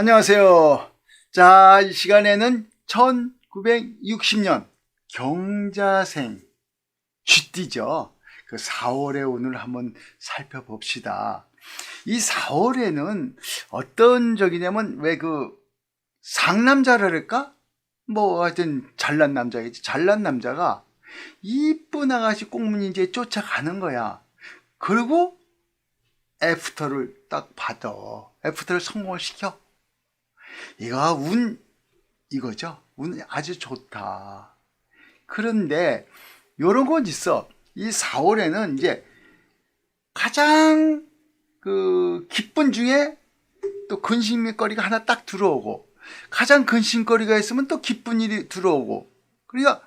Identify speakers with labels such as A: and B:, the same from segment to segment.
A: 안녕하세요. 자, 이 시간에는 1960년 경자생 쥐띠죠. 그 4월에 오늘 한번 살펴봅시다. 이 4월에는 어떤 적이냐면 왜 그 상남자랄까? 뭐 하여튼 잘난 남자겠지. 잘난 남자가 이쁜 아가씨 꽁무니 이제 쫓아가는 거야. 그리고 애프터를 딱 받아. 애프터를 성공을 시켜. 이거 운 이거죠. 운 아주 좋다. 그런데 요런 건 있어. 이 4월에는 이제 가장 그 기쁜 중에 또 근심거리가 하나 딱 들어오고 가장 근심거리가 있으면 또 기쁜 일이 들어오고 그러니까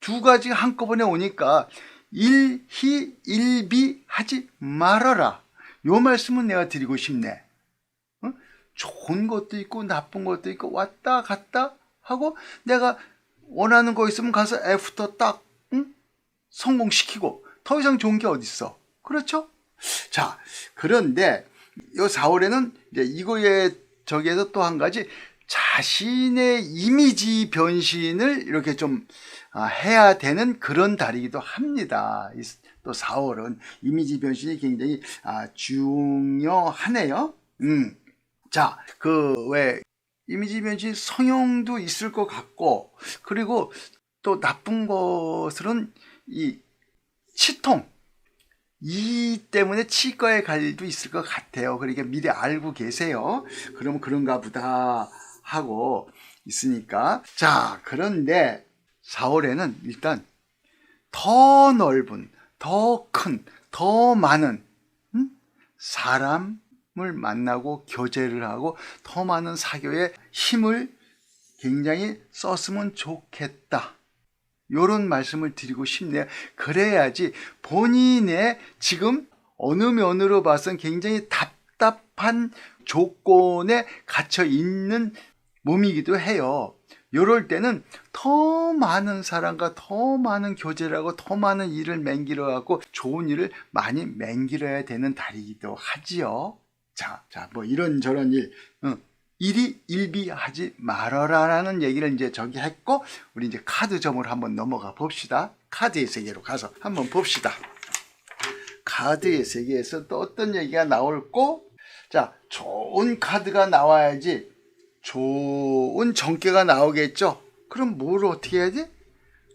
A: 두 가지 한꺼번에 오니까 일희 일비 하지 말아라. 요 말씀은 내가 드리고 싶네. 어? 좋은 것도 있고 나쁜 것도 있고 왔다 갔다 하고 내가 원하는 거 있으면 가서 애프터 딱 응? 성공시키고 더 이상 좋은 게 어딨어. 그렇죠? 자, 그런데 요 4월에는 이제 이거에 저기에서 또 한 가지 자신의 이미지 변신을 이렇게 좀 아, 해야 되는 그런 달이기도 합니다. 이또 4월은 이미지 변신이 굉장히 아, 중요하네요. 음. 자, 그 왜 이미지 변신 성형도 있을 것 같고 그리고 또 나쁜 것은 이 치통 이 때문에 치과에 갈 일도 있을 것 같아요. 그러니까 미리 알고 계세요. 그럼 그런가 보다 하고 있으니까. 자, 그런데 4월에는 일단 더 넓은, 더 큰, 더 많은 음? 사람 을 만나고 교제를 하고 더 많은 사교의 힘을 굉장히 썼으면 좋겠다. 요런 말씀을 드리고 싶네요. 그래야지 본인의 지금 어느 면으로 봐선 굉장히 답답한 조건에 갇혀 있는 몸이기도 해요. 요럴 때는 더 많은 사람과 더 많은 교제를 하고 더 많은 일을 맹기려 하고 좋은 일을 많이 맹기려야 되는 달이기도 하지요. 자, 자, 뭐 이런 저런 일, 응. 일이 일비하지 말아라라는 얘기를 이제 저기 했고 우리 이제 카드 점을 한번 넘어가 봅시다. 카드의 세계로 가서 한번 봅시다. 카드의 세계에서 또 어떤 얘기가 나올고 자 좋은 카드가 나와야지 좋은 정계가 나오겠죠. 그럼 뭘 어떻게 해야지?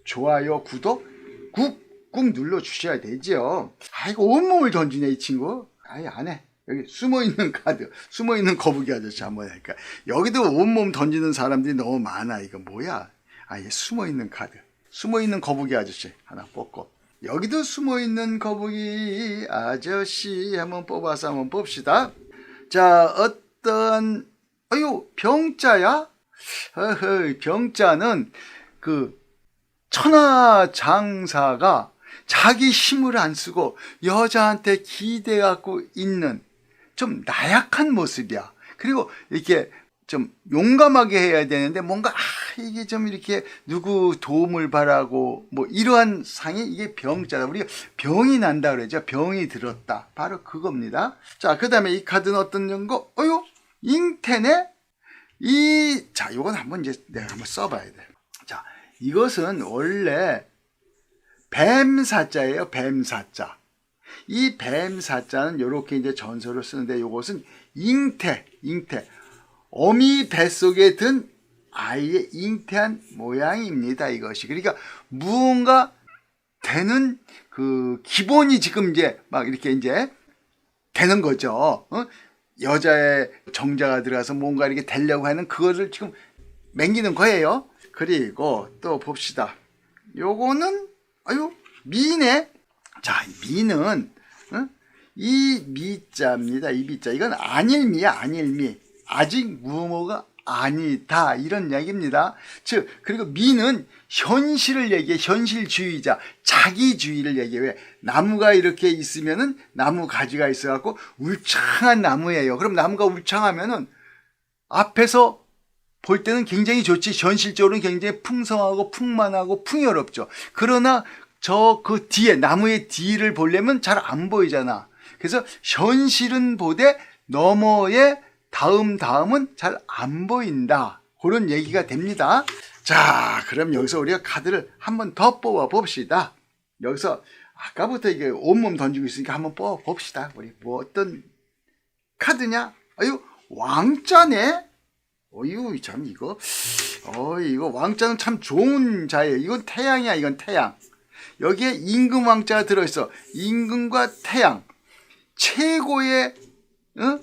A: 좋아요, 구독 꾹꾹 눌러 주셔야 되지요. 아이고 온몸을 던지네 이 친구. 아예 안 해. 여기 숨어 있는 카드, 숨어 있는 거북이 아저씨 한번 하니까 여기도 온몸 던지는 사람들이 너무 많아. 이거 뭐야? 아예 숨어 있는 카드, 숨어 있는 거북이 아저씨 하나 뽑고 여기도 숨어 있는 거북이 아저씨 한번 뽑아서 한번 봅시다. 자, 어떤 아유 병자야? 허허, 병자는 그 천하 장사가 자기 힘을 안 쓰고 여자한테 기대 갖고 있는 좀 나약한 모습이야. 그리고 이렇게 좀 용감하게 해야 되는데 뭔가 아 이게 좀 이렇게 누구 도움을 바라고 뭐 이러한 상이 이게 병자다. 우리가 병이 난다 그러죠. 병이 들었다. 바로 그겁니다. 자, 그다음에 이 카드는 어떤 연거? 어유 잉태네. 이 자, 요건 한번 이제 내가 한번 써 봐야 돼. 자, 이것은 원래 뱀사자예요. 뱀사자. 이 뱀사자는 이렇게 이제 전설을 쓰는데 이것은 잉태, 잉태. 어미 뱃속에 든 아이의 잉태한 모양입니다. 이것이. 그러니까 무언가 되는 그 기본이 지금 이제 막 이렇게 이제 되는 거죠. 어? 여자의 정자가 들어가서 뭔가 이렇게 되려고 하는 그거를 지금 맹기는 거예요. 그리고 또 봅시다. 요거는 아유 미네. 자, 미는 어? 이 미자입니다. 이 미자. 이건 안일미야, 안일미. 아직 무모가 아니다. 이런 이야기입니다. 즉, 그리고 미는 현실을 얘기해. 현실주의자. 자기주의를 얘기해. 왜? 나무가 이렇게 있으면은 나무 가지가 있어갖고 울창한 나무예요. 그럼 나무가 울창하면은 앞에서 볼 때는 굉장히 좋지. 현실적으로는 굉장히 풍성하고 풍만하고 풍요롭죠. 그러나 저 그 뒤에 나무의 뒤를 보려면 잘 안 보이잖아. 그래서 현실은 보되 너머에 다음 다음은 잘 안 보인다. 그런 얘기가 됩니다. 자, 그럼 여기서 우리가 카드를 한 번 더 뽑아 봅시다. 여기서 아까부터 이게 온몸 던지고 있으니까 한번 뽑아 봅시다. 우리 뭐 어떤 카드냐? 아유, 왕자네? 어유, 참, 이거, 어, 이거 왕자는 참 좋은 자예요. 이건 태양이야, 이건 태양. 여기에 임금 왕자가 들어있어. 임금과 태양. 최고의, 어?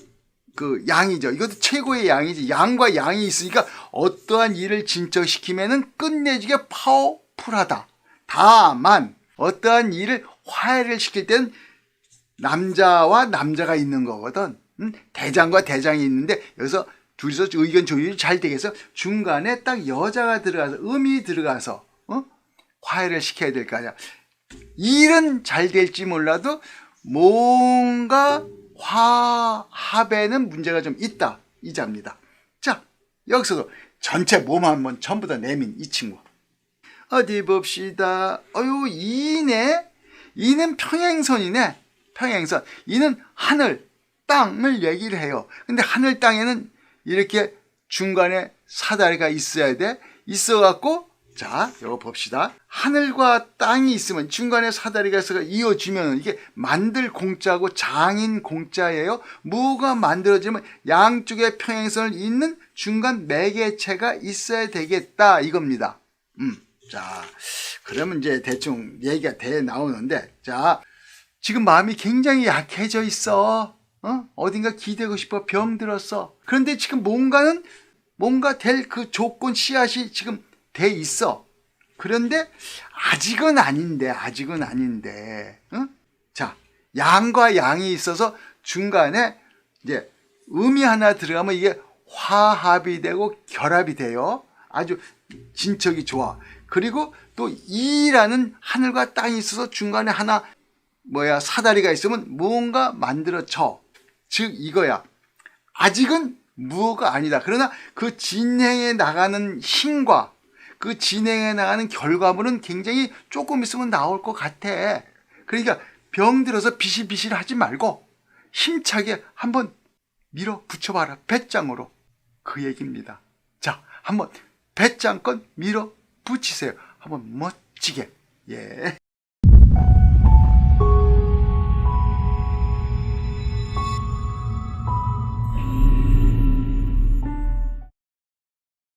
A: 그 양이죠. 이것도 최고의 양이지. 양과 양이 있으니까 어떠한 일을 진척시키면은 끝내주게 파워풀하다. 다만, 어떠한 일을 화해를 시킬 때는 남자와 남자가 있는 거거든. 응? 대장과 대장이 있는데 여기서 둘이서 의견 조율이 잘 되겠어. 중간에 딱 여자가 들어가서 음이 들어가서 어? 화해를 시켜야 될 거 아니야. 일은 잘 될지 몰라도 뭔가 화합에는 문제가 좀 있다 이 자입니다. 자 여기서도 전체 몸 한번 전부 다 내민 이 친구. 어디 봅시다. 어유 이네 이는 평행선이네. 평행선. 이는 하늘, 땅을 얘기를 해요. 근데 하늘 땅에는 이렇게 중간에 사다리가 있어야 돼. 있어 갖고 자, 이거 봅시다. 하늘과 땅이 있으면 중간에 사다리가 있어가 이어지면 이게 만들 공짜고 장인 공짜예요. 뭐가 만들어지면 양쪽에 평행선을 잇는 중간 매개체가 있어야 되겠다 이겁니다. 음. 자, 그러면 이제 대충 얘기가 돼 나오는데, 자, 지금 마음이 굉장히 약해져 있어. 어? 어딘가 기대고 싶어. 병 들었어. 그런데 지금 뭔가는, 뭔가 될 그 조건 씨앗이 지금 돼 있어. 그런데 아직은 아닌데, 아직은 아닌데, 어? 자, 양과 양이 있어서 중간에 이제 음이 하나 들어가면 이게 화합이 되고 결합이 돼요. 아주 진척이 좋아. 그리고 또 이라는 하늘과 땅이 있어서 중간에 하나 뭐야 사다리가 있으면 무언가 만들어져. 즉 이거야. 아직은 무어가 아니다. 그러나 그 진행해 나가는 힘과 그 진행해 나가는 결과물은 굉장히 조금 있으면 나올 것 같아. 그러니까 병 들어서 비실비실 하지 말고 힘차게 한번 밀어 붙여봐라. 배짱으로. 그 얘기입니다. 자, 한번 배짱껏 밀어 붙이세요. 한번 멋지게. 예.